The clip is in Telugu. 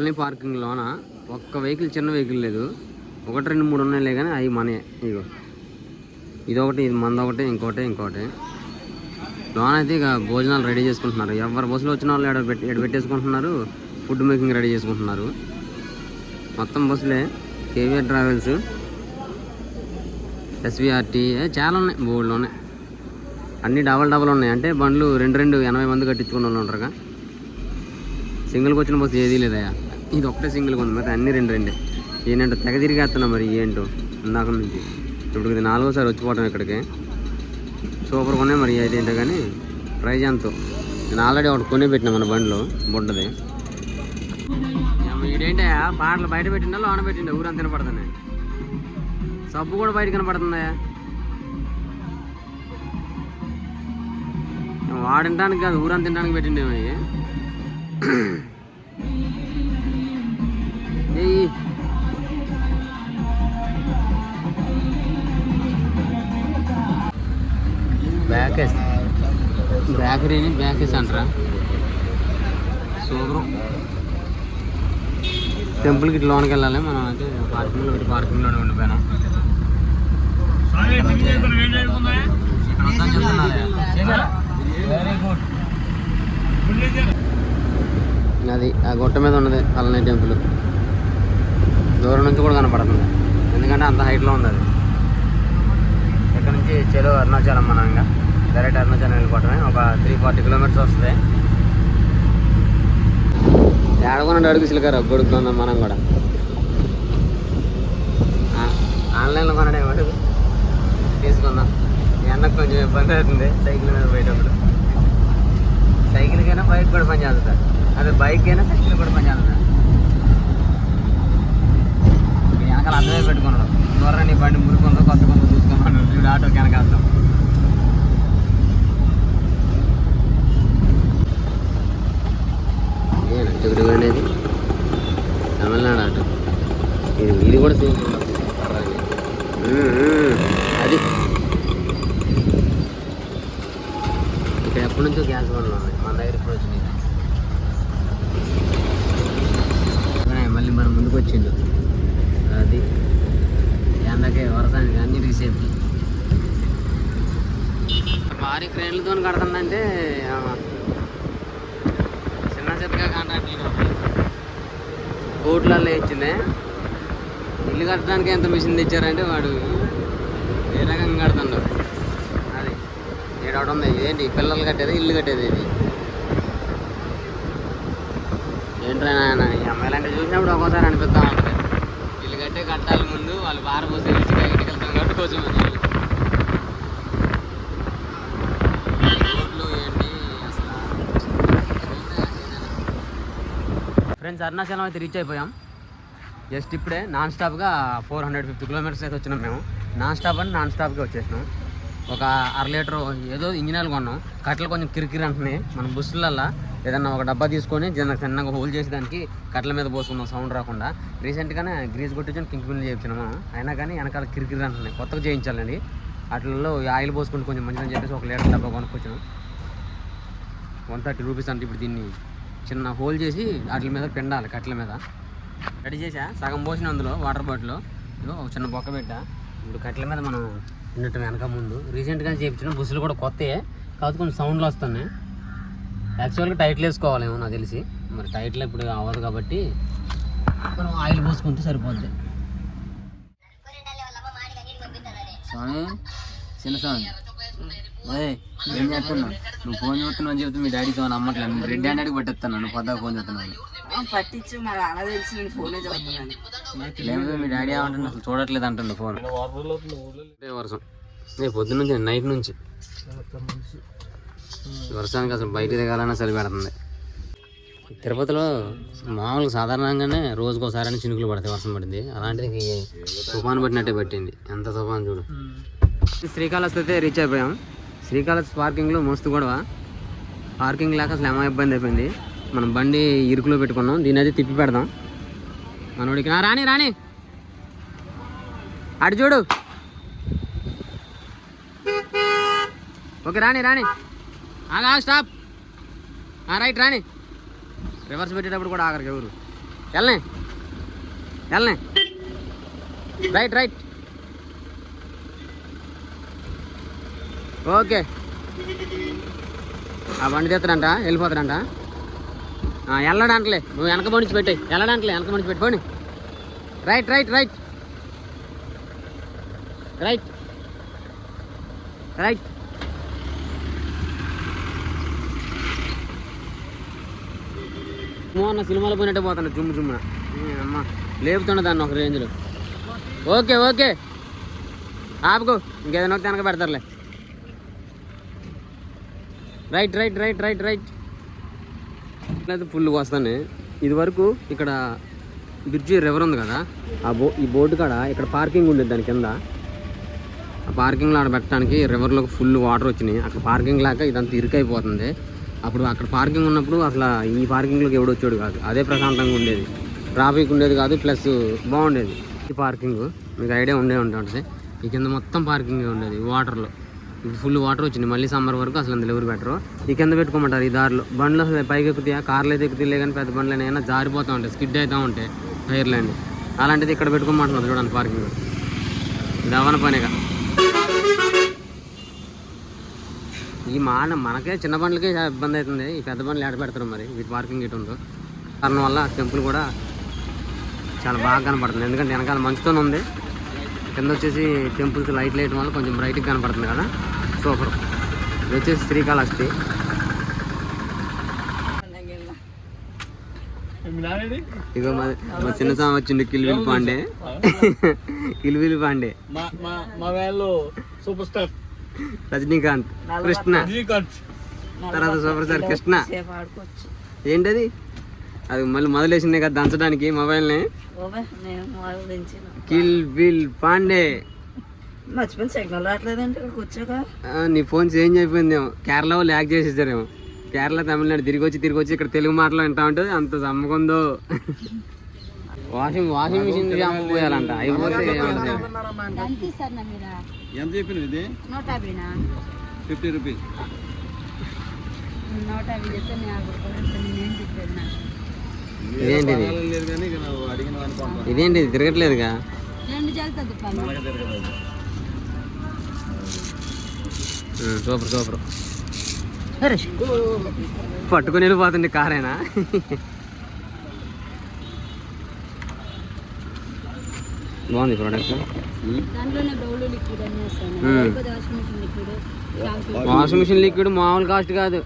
కాలనీ పార్కింగ్లోన ఒక్క వెహికల్ చిన్న వెహికల్ లేదు. ఒకటి రెండు మూడు ఉన్నాయిలే కానీ అవి మనే ఇగో ఇదొకటి ఇది మంద ఒకటి ఇంకోటి ఇంకోటి. లోన అయితే ఇక భోజనాలు రెడీ చేసుకుంటున్నారు. ఎవరు బస్సులో వచ్చిన వాళ్ళు ఎడ పెట్టి ఎడ పెట్టేసుకుంటున్నారు? ఫుడ్ మేకింగ్ రెడీ చేసుకుంటున్నారు. మొత్తం బస్సులే. కేవీఆర్ ట్రావెల్స్ ఎస్విఆర్టీ చాలా ఉన్నాయి. బోర్డులో ఉన్నాయి అన్నీ డబల్ డబల్ ఉన్నాయి. అంటే బండ్లు రెండు రెండు ఎనభై మంది కట్టించుకున్న వాళ్ళు ఉంటారుగా. సింగిల్కి వచ్చిన బస్సు ఏదీ లేదయా ఇది ఒకటే సింగిల్గా ఉంది మరి అన్ని రెండు రెండే. ఏంటంటే తెగ తిరిగేస్తున్నా మరి ఏంటో ఇందాక నుంచి. ఇప్పుడు ఇది నాలుగోసారి వచ్చిపోవటం ఇక్కడికి. సూపర్గా ఉన్నాయి మరి అదేంటో ఏంటో కానీ ప్రైజ్ ఎంతో? నేను ఆల్రెడీ ఒకటి కొనే పెట్టినా మన బండిలో బుడ్డది. ఇదేంటే పాటలు బయట పెట్టిండా లోన పెట్టిండా? ఊరంతా తినపడుతున్నాయి సబ్బు కూడా బయట కనపడుతుందా వాడింటానికి కాదు ఊరంతా తినడానికి పెట్టిండేమో బ్యాకేస్. బేకరీని బ్యాకేస్ అంటారా? సూపర్. టెంపుల్కి ఇట్లా లోనికి వెళ్ళాలి. మనం అయితే పార్కింగ్లో పెట్టి పార్కింగ్లోనే ఉండిపోయినాం. మొత్తం చెప్తున్నారే. అది ఆ గుట్ట మీద ఉన్నది కల్లనే టెంపుల్. దూరం నుంచి కూడా కనపడుతుంది. ఎందుకంటే అంత హైట్లో ఉంది అది ఇక్కడ నుంచి చెలో అరుణాచలం మనం ఇంకా డైరెక్ట్ అరుణాచలం వెళ్ళిపోవటమే. ఒక త్రీ ఫార్టీ కిలోమీటర్స్ వస్తుంది. ఏడకొనండి అడుగు సిలికారు. కొడుకుందాం మనం కూడా. ఆన్లైన్లో కొనడే అడుగు తీసుకుందాం. ఎండకు కొంచెం ఇబ్బంది అవుతుంది. సైకిల్ మీద పోయేటప్పుడు. సైకిల్కైనా బైక్ కూడా పని చేస్తారు అదే బైక్ అయినా సైకిల్ కూడా పని చేస్తుంది వెనకాల అర్థమే పెట్టుకున్నాడు. త్వరగా నీ బండి మురుకుందో కొత్త కొంత చూసుకోమన్నాడు వీడు ఆటోకి వెనకాస్తాం ఏనా అనేది తమిళనాడు ఆటో. ఇది ఇది కూడా సేమ్ అది. ఇక్కడ ఎప్పటి నుంచో గ్యాస్ బండ్లు ఉన్నాయి. మన దగ్గర ఇప్పుడు వచ్చినాయి ఉన్నాయి, మళ్ళీ మనం ముందుకు వచ్చిండు అది ఎండకే వరసానికి అన్నిటికి సేఫ్టీ భారీ క్రేన్లతో కడుతుందంటే చిన్న చెత్తగా కాంట్రాక్ట్ కోట్లలో ఇచ్చింది. ఇల్లు కట్టడానికి ఎంత మిషన్ తెచ్చారంటే వాడు ఏ రకంగా కడుతుండవు అది ఏడవడం ఉంది ఏంటి? పిల్లలు కట్టేది ఇల్లు కట్టేది ఇది. ఏంట్రా నాయన ఈ చూసినప్పుడు ఒక్కోసారి అనిపిస్తా ఉంటుంది. ఇల్లు కట్టే కట్టాలి ముందు వాళ్ళు బార పోసి కాబట్టి బయటికి వెళ్తాం కాబట్టి కొంచెం ఫ్రెండ్స్ అరుణాచలం అయితే రీచ్ అయిపోయాం. జస్ట్ ఇప్పుడే నాన్ స్టాప్గా ఫోర్ హండ్రెడ్ ఫిఫ్టీ కిలోమీటర్స్ అయితే వచ్చినాం మేము. నాన్ స్టాప్ అని నాన్ స్టాప్గా వచ్చేసినాం. ఒక అర లీటర్ ఏదో ఇంజనీర్లు కొన్నాం. కట్టలు కొంచెం కిరికిరి అంటున్నాయి. మన బస్సులల్లో ఏదన్నా ఒక డబ్బా తీసుకొని చిన్న చిన్నగా హోల్ చేసి దానికి కట్టల మీద పోసుకున్నాం సౌండ్ రాకుండా. రీసెంట్గానే గ్రీజ్ కొట్టించుకొని పిల్లలు బిల్ చేయించినాము అయినా కానీ వెనకాల కిరికిరి అంటున్నాయి. కొత్తగా చేయించాలండి. అట్లలో ఆయిల్ పోసుకుంటే కొంచెం మంచిదని చెప్పేసి ఒక లీటర్ డబ్బా కొనుక్కొచ్చాం వన్ థర్టీ రూపీస్ అంటే ఇప్పుడు దీన్ని చిన్న హోల్ చేసి వాటి మీద పిండాలి కట్టెల మీద. రెడీ చేసా సగం పోసిన అందులో వాటర్ బాటిల్. ఒక చిన్న బొక్క పెట్టా. ఇప్పుడు కట్టెల మీద మనం తిన్నట్టు వెనక ముందు. రీసెంట్గా చేయించిన బస్సులు కూడా కొత్తయే కాకపోతే కొంచెం సౌండ్లు వస్తున్నాయి. యాక్చువల్గా టైట్లు వేసుకోవాలేమో నాకు తెలిసి. మరి టైట్లు ఇప్పుడు అవ్వదు కాబట్టి మనం ఆయిల్ పోసుకుంటే సరిపోద్ది. స్వామి చిన్న స్వామి. ఏం చేస్తున్నావు? నువ్వు ఫోన్ చూస్తున్నావు అని చెప్తే మీ డాడీ ఫోన్ అమ్మట్లేదు నేను రెడ్ హ్యాండెడ్కి పట్టేస్తాను నువ్వు పొద్దుగా ఫోన్ చేస్తున్నాను పట్టించు మరి అలా తెలిసి నేను ఫోనే చదువుతున్నాను లేకపోతే మీ డాడీ ఏమంటుండే అసలు చూడట్లేదు అంటుండే ఫోన్. వర్షం. ఏ పొద్దు నుంచి నైట్ నుంచి. వర్షానికి అసలు బయట దిగాలన్నా చలి పెడుతుంది. తిరుపతిలో మామూలుగా సాధారణంగానే రోజుకోసారి చినుకులు పడతాయి వర్షం పడింది. అలాంటిది తుఫాను పట్టినట్టే పెట్టింది. ఎంత తుఫాను చూడు. శ్రీకాళహస్తి అయితే రీచ్ అయిపోయాం. శ్రీకాళహస్తి పార్కింగ్లో మస్తు గొడవ. పార్కింగ్ లేక అసలు ఏమో ఇబ్బంది అయిపోయింది. మనం బండి ఇరుకులో పెట్టుకున్నాం. దీని అయితే తిప్పి పెడదాం. మనోడికి "ఆ, రాని రాని. అటు చూడు. ఓకే రాని రాని. ఆగా స్టాప్ రైట్ రాని. రివర్స్ పెట్టేటప్పుడు కూడా ఆఖరికి ఎవరు. వెళ్ళనే. వెళ్ళనే. Right right okay. ఆ బండి తెత్తడంట వెళ్ళిపోతాడంట. వెళ్ళడంటలే నువ్వు వెనక బండి పెట్టాయి. వెళ్ళడంటలే వెనక బండి పెట్టుకోండి right right right. Right. Right. Mohan సినిమాలో పోయినట్టే పోతాను జుమ్ము జుమ్మున. అమ్మా అమ్మ లేపుతుండ దాన్ని ఒక రేంజ్లో. Okay okay. ఆపుకో. ఇంకేదైనా వస్తే వెనక పెడతారులే. Right right right right right అయితే ఫుల్ వస్తాను. ఇది వరకు ఇక్కడ బ్రిడ్జి రివర్ ఉంది కదా ఆ బో ఈ బోటు కాడ ఇక్కడ పార్కింగ్ ఉండేది దాని కింద. ఆ పార్కింగ్లో ఆడ పెట్టడానికి రివర్లోకి ఫుల్ వాటర్ వచ్చినాయి. అక్కడ పార్కింగ్ లేక ఇదంతా ఇరుకైపోతుంది. అప్పుడు అక్కడ పార్కింగ్ ఉన్నప్పుడు అసలు ఈ పార్కింగ్లోకి ఎవడు వచ్చాడు కాదు. అదే ప్రశాంతంగా ఉండేది. ట్రాఫిక్ ఉండేది కాదు ప్లస్ బాగుండేది. ఈ పార్కింగ్ మీకు ఐడియా ఉండే ఉంటుంది. ఈ కింద మొత్తం పార్కింగ్ ఉండేది వాటర్లో ఫుల్ వాటర్ వచ్చింది. మళ్ళీ సమ్మర్ వరకు అసలు అందులో ఎవరు పెట్టరు. ఈ కింద పెట్టుకోమంటారు ఈ దారిలో. బండ్లు అసలు పైకి ఎక్కుతాయా? కార్లు అయితే ఎక్కుతాయి? కానీ పెద్ద బండ్లు అయినా జారిపోతూ ఉంటాయి. స్కిడ్ అవుతూ ఉంటాయి టైర్లు అండి అలాంటిది ఇక్కడ పెట్టుకోమంటున్నారు చూడండి పార్కింగ్. ఇది అవన పనిగా. ఈ మాన మనకే చిన్న బండ్లకే ఇబ్బంది అవుతుంది. ఈ పెద్ద బండ్లు ఏడ పెడతారు మరి? వీటి పార్కింగ్ ఇటు ఉందో. కారణం వల్ల టెంపుల్ కూడా చాలా బాగా కనపడుతుంది. ఎందుకంటే వెనకాల మంచుతోనే ఉంది. కింద వచ్చేసి టెంపుల్స్ లైట్ లైట్ వల్ల కొంచెం బ్రైట్గా కనపడుతుంది కదా. సూపర్ ఇది వచ్చేసి శ్రీకాళహస్తి. ఇగో మా మా చిన్న స్వామి వచ్చిండు కిల్విల్ పాండే. కిల్విల్ పాండే. మా మా మా వేళ్ళు సూపర్ స్టార్ రజనీకాంత్ కృష్ణ. తర్వాత సూపర్ స్టార్ కృష్ణ ఏంటది? అది మళ్ళీ మొదలేసిందే కదా దంచడానికి మొబైల్ని? కిల్ విల్ పాండే. మర్చిపోయిన సిగ్నల్ రావట్లేదంటే ఇక్కడికి వచ్చాక. ఆ, నీ ఫోన్ చేంజ్ అయిపోయిందేమో కేరళ వాళ్ళు యాక్ చేసేసారేమో. కేరళ తమిళనాడు తిరిగి వచ్చి తిరిగి వచ్చి ఇక్కడ తెలుగు మాటలు వింటా ఉంటే అంత సమ్మకుందో వాషింగ్ వాషింగ్ మిషన్ పోయాలంట. అయిపోతే ఏమంటది? ఎంత చెప్పిన ఇది? Fifty rupees. నూట యాభై చెప్తే నేను యాభై అడిగిన అనుకోండి ఇదేంటిది? తిరగట్లేదుగా? Super super. పట్టుకొని వెళ్ళిపోతుంది కారేనా? బాగుంది ప్రోడక్ట్ వాషింగ్ మిషన్ లిక్విడ్ మామూలు కాస్ట్ కాదు.